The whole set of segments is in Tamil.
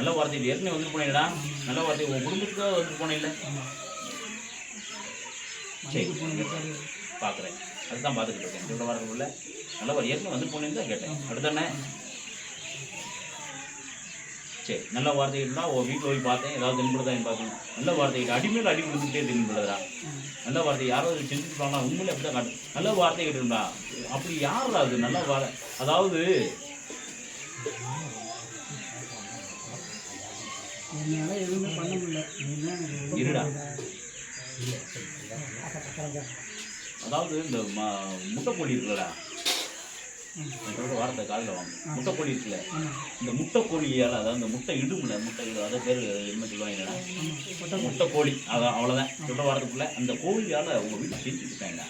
நல்ல வார்த்தை ஏற்கனவே வந்து போனீங்கடா நல்ல வார்த்தை. உன் குடும்பத்துக்காக வந்து போனேன் இல்லை சரி. பார்க்குறேன் அதுதான் பார்த்துக்கிட்டு இருக்கேன். சொல்ல வரதுக்குள்ள நல்ல வார்த்தை. ஏற்கனவே வந்து போனேன்னு தான் கேட்டேன். அடுத்தானே சரி. நல்ல வார்த்தை இருந்தால் உன் வீட்டில் போய் பார்த்தேன். ஏதாவது தென்படுதான்னு பார்க்கணும். நல்ல வார்த்தைகள் அடிமையில் அடி விழுந்துட்டே தென்படுறா நல்ல வார்த்தை யாராவது செஞ்சுருப்பாங்களா உண்மையிலே அப்படி தான் காட்டு. நல்ல வார்த்தை கேட்டுருந்தா. அப்படி யார் அது? நல்ல வார்த்தை. அதாவது என்னால எதுவுமே பண்ண முடியல. இருடா. அதாவது இந்த ம- முட்டைக்கோழி இருக்குல்லடா. சொல்ற வார்த்தை காதில் வாங்க. முட்டைக்கோழி இருக்குல்ல. இந்த முட்டைக்கோழியால் அதாவது இந்த முட்டை இடுமுல முட்டை இடு அதை பேர் என்ன சொல்லுவாங்க முட்டைக்கோழி. அதான் அவ்வளோதான் சொல்ற வாரத்துக்குள்ள அந்த கோழியால் உங்கள் வீட்டில் செஞ்சுக்கிட்டாங்க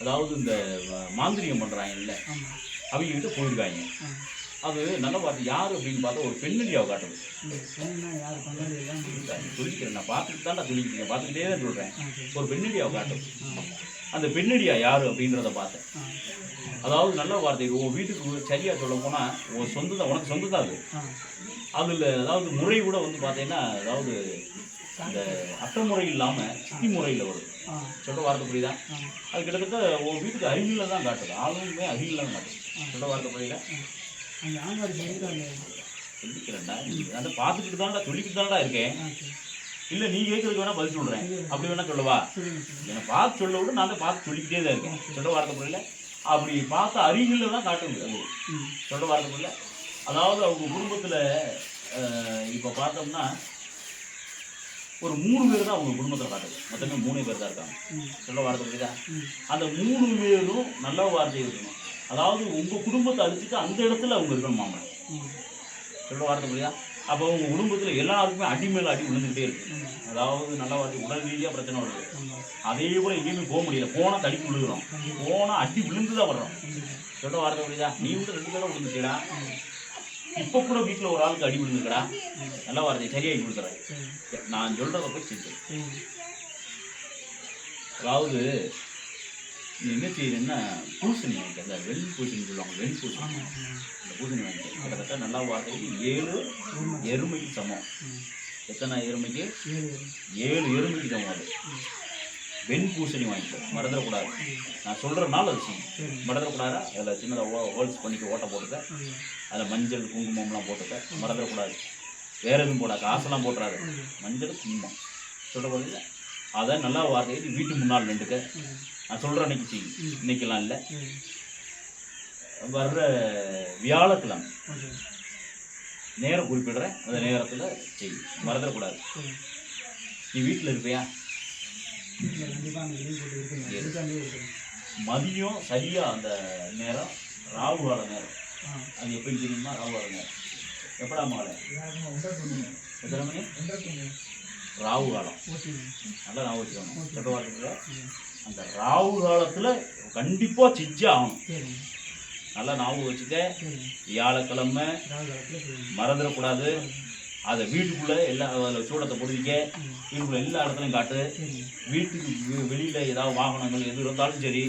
அதாவது இந்த அஹ், மாந்திரிகம் பண்ணுறாங்க இல்லை ஆமாம் அவங்க கிட்ட போயிருக்காங்க அது நல்ல வார்த்தை யார் அப்படின்னு பார்த்தா ஒரு பெண்ணடியாவை காட்டுது. பண்ணது எல்லாம் நான் சொல்லிக்கிறேன் நான் பார்த்துட்டு தான் நான் சொல்லிக்கிறேன் பார்த்துக்கிட்டே தான் சொல்கிறேன் ஒரு பெண்ணடியாவை காட்டும் அந்த பெண்ணடியா யார் அப்படின்றத பார்த்தேன். அதாவது நல்ல வார்த்தை. உன் வீட்டுக்கு சரியா சொல்ல போனா உன் சொந்த தான் உனக்கு சொந்த தான் அது. அதில் அதாவது முறை கூட வந்து பார்த்தீங்கன்னா அதாவது இந்த அட்டை முறை இல்லாமல் சித்தி முறையில் வரும் ஆ. சொல்ல வார்த்தை புரியுதா? அது கிட்டத்தட்ட உன் வீட்டுக்கு அருகில தான் காட்டுது. ஆளுமே அருகில தான் காட்டுது. சொல்ல வார்த்தை புரியல அங்கே ஆங்காடு சொல்லிக்கிறாங்க சொல்லிக்கிறேன்டா. நான் பார்த்துக்கிட்டு தான்டா சொல்லிக்கிட்டு தான்டா இருக்கேன் இல்லை நீ கேட்கறதுக்கு வேணா பதில் சொல்கிறேன் அப்படி வேணா சொல்லவா? என்னை பார்த்து சொல்ல விட நான் பார்த்து சொல்லிக்கிட்டே தான் இருக்கேன். சொல்ல வார்த்தை புரியல. அப்படி பார்த்த அருகில தான் காட்டுது அது சொல்ல வார்த்தைக்குள்ள அதாவது அவங்க குடும்பத்தில் இப்போ பார்த்தோம்னா ஒரு மூணு பேர் தான் அவங்க குடும்பத்தில் காட்டுது. மொத்தமே மூணு பேர் தான் இருக்காங்க. சொல்ல வார்த்தை புரியுதா? அந்த மூணு பேரும் நல்ல வார்த்தை இருக்கணும் அதாவது உங்கள் குடும்பத்தை அழிச்சிட்டு அந்த இடத்துல அவங்க இருக்கணும் மாமா சொல்ல வார்த்தை புரியுதா? அப்போ உங்கள் குடும்பத்தில் எல்லாருக்குமே அடி மேலே அடி விழுந்துகிட்டே இருக்கு. அதாவது நல்ல வார்த்தை உடல் ரீதியாக பிரச்சனை வருது. அதே போல் எங்கேயுமே போக முடியல. போனால் தடிக்கு விழுகிறோம். போனால் அடி விழுந்து தான் வர்றோம். சொல்ல வார்த்தை புரியுதா? நீ வந்து ரெண்டு பேரும் விழுந்துட்டீடா இப்போ கூட வீட்டில் ஒரு ஆளுக்கு அடி விழுந்துக்கடா நல்ல வார்த்தை. சரியாகி கொடுக்குறேன். நான் சொல்கிறத போய் செஞ்சு அதாவது நீ என்ன செய்யறேன்னா பூசணி வாங்கிக்க. அந்த வெண் பூசணி சொல்லுவாங்க வெண் பூசணி. அந்த பூசணி வாங்கிக்க. கிட்டத்தட்ட நல்லா வார்த்தைக்கு ஏழு எருமைக்கு சமம். எத்தனை எருமைக்கு? ஏழு எருமைக்கு சமம் அது. வெண் பூசணி வாங்கிக்கோ. மறந்துடக்கூடாது. நான் சொல்கிறனால அது செய்யும் மறந்துடக்கூடாதா? அதில் சின்னதாக ஹோல்ஸ் பண்ணிக்க ஓட்டை போட்டுக்க. அதில் மஞ்சள் குங்குமம்லாம் போட்டுக்க. மறந்துடக்கூடாது. வேற எதுவும் போடா காசெல்லாம் போட்டுறாது. மஞ்சள் குங்குமம். சொல்ல போதில்ல அதை நல்லா வார்த்தைக்கு வீட்டு முன்னால் நின்றுக்க. நான் சொல்கிற அன்னைக்கு செய்யும் இன்னைக்கெல்லாம் இல்லை. வர்ற வியாழக்கிழமை. நேரம் குறிப்பிடுறேன். அந்த நேரத்தில் செய்யும் மறந்துடக்கூடாது. நீ வீட்டில் இருப்பியா? மதியம் சரியாக அந்த நேரம்? ராகு கால நேரம் அது எப்படி தெரியுமா? ராகு கால நேரம். எப்படா மாலை? எத்தனை மணி? ராகு காலம். நல்லா நான் வச்சுக்கணும் ம். அந்த ராகு காலத்தில் கண்டிப்பாக செஞ்சே ஆகணும். நல்லா ஞாபகம் வச்சுக்க. வியாழக்கிழமை மறந்துடக்கூடாது. அதை வீட்டுக்குள்ளே எல்லா அதில் சூடத்தை பொருதிக்க ம் வீட்டுக்குள்ள எல்லா இடத்துலையும் காட்டு. வீட்டுக்கு வெளியில ஏதாவது வாகனங்கள் எது இருந்தாலும் சரி.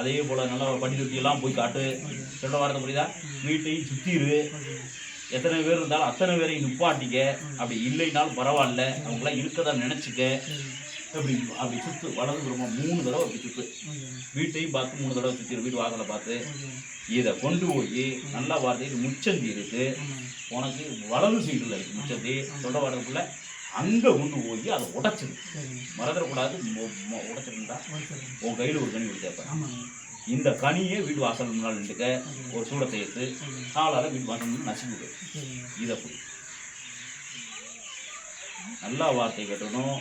அதே போல நல்லா பட்டி தொட்டி எல்லாம் போய் காட்டு. சொல்ல வார்த்தை புரியுதா? வீட்டையும் ஓகே எத்தனை பேர் இருந்தாலும் அத்தனை பேரையும் நிப்பாட்டிக்க. அப்படி இல்லைனாலும் பரவாயில்ல. அவங்களாம் இருக்கதான் நினைச்சுக்க. அப்படி அப்படி சுத்து வலது புறமா மூணு தடவை அப்படி சுத்து. வீட்டையும் பார்த்து மூணு தடவை சுத்திரு வீட்டு வாசலை பார்த்து இதை கொண்டு போய் நல்லா வார்த்தையில் முச்சந்தி இருக்கு உனக்கு வலது சைடில் இருக்கு முச்சந்தி சொல்ல வார்த்தைக்குள்ள அங்கே கொண்டு போய் அதை உடைச்சிரு. மறந்துடக்கூடாது உடைச்சிருந்தா உன் கையில் ஒரு கனி கொடுத்தேப்ப இந்த கனியை வீட்டு வாசல் முன்னால் நின்றுக்க ஒரு சூடத்தை எடுத்து காலால் வீட்டு வாசல் முன்னாடி இதை நல்லா வார்த்தை கேட்டணும்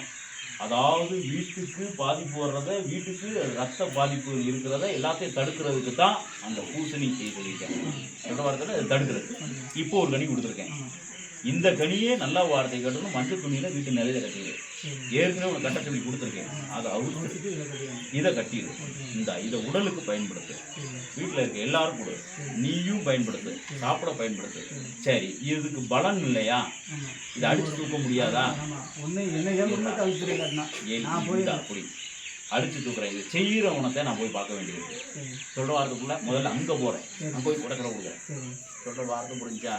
அதாவது வீட்டுக்கு பாதிப்பு வர்றத வீட்டுக்கு ரத்த பாதிப்பு இருக்கிறத எல்லாத்தையும் தடுக்கிறதுக்கு தான் அந்த பூசணி செய்திருக்கேன் சொல்லியிருக்கேன் சொல்ற தடுக்கிறது. இப்போ ஒரு கனி கொடுத்துருக்கேன். இந்த கனியே நல்லா வார்த்தை கட்டணும் மஞ்சள் துணியில் வீட்டு நிறைய கட்டிடு. ஏற்கனவே ஒரு கட்ட சொல்லி கொடுத்துருக்கேன். அதை அவுத்து இதை கட்டிடு. இந்த இதை உடலுக்கு பயன்படுத்து. வீட்டில் இருக்க எல்லாரும் கொடு. நீயும் பயன்படுத்து. சாப்பிட பயன்படுத்து. சரி இதுக்கு பலன் இல்லையா? இதை அடிச்சு தூக்க முடியாதா? அப்படி என்ன ஏன் நான் போய் அடிச்சு தூக்குறேன். இது செய்கிறவனத்தை நான் போய் பார்க்க வேண்டியது சரி சொல்ற வாரத்துக்குள்ள முதல்ல அங்கே போகிறேன் நான் போய் கொடுக்கிற கொடுக்குறேன். சரி சொல்ற வாரத்தை முடிஞ்சா?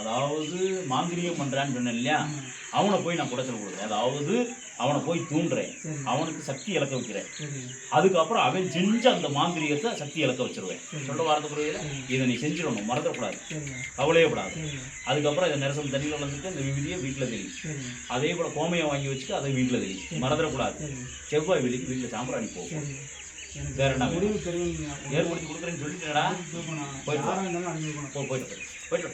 அதாவது மாந்திரியம் பண்றான்னு சொன்னேன் இல்லையா? அவனை போய் நான் குடைச்சல் கொடுக்குறேன். அதாவது அவனை போய் தூண்டுறேன். அவனுக்கு சக்தி இழக்க வைக்கிறேன். அதுக்கப்புறம் அவன் செஞ்ச அந்த மாந்திரிகத்தை சக்தி இழக்க வச்சிருவேன். சொல்ல வாரத்து புரியல? இதை நீ செஞ்சிடணும். மறந்துடக்கூடாது. சரிங்க கவலையே கூடாது சரிங்க அதுக்கப்புறம் இதை நெரசம் தண்ணியில் வளர்ந்துட்டு அந்த விபதியை வீட்டில் தெரியும் அதே போல் கோமையை வாங்கி வச்சுட்டு அதை வீட்டில் தெரியும் மறந்துடக்கூடாது. செவ்வாய் வெளிக்கு வீட்டில் சாம்பிராணி போகும் வேற என்ன ஏற்படுத்தி கொடுக்குறேன்னு சொல்லிட்டேடா போயிட்டு போயிட்டு. போயிட்டு.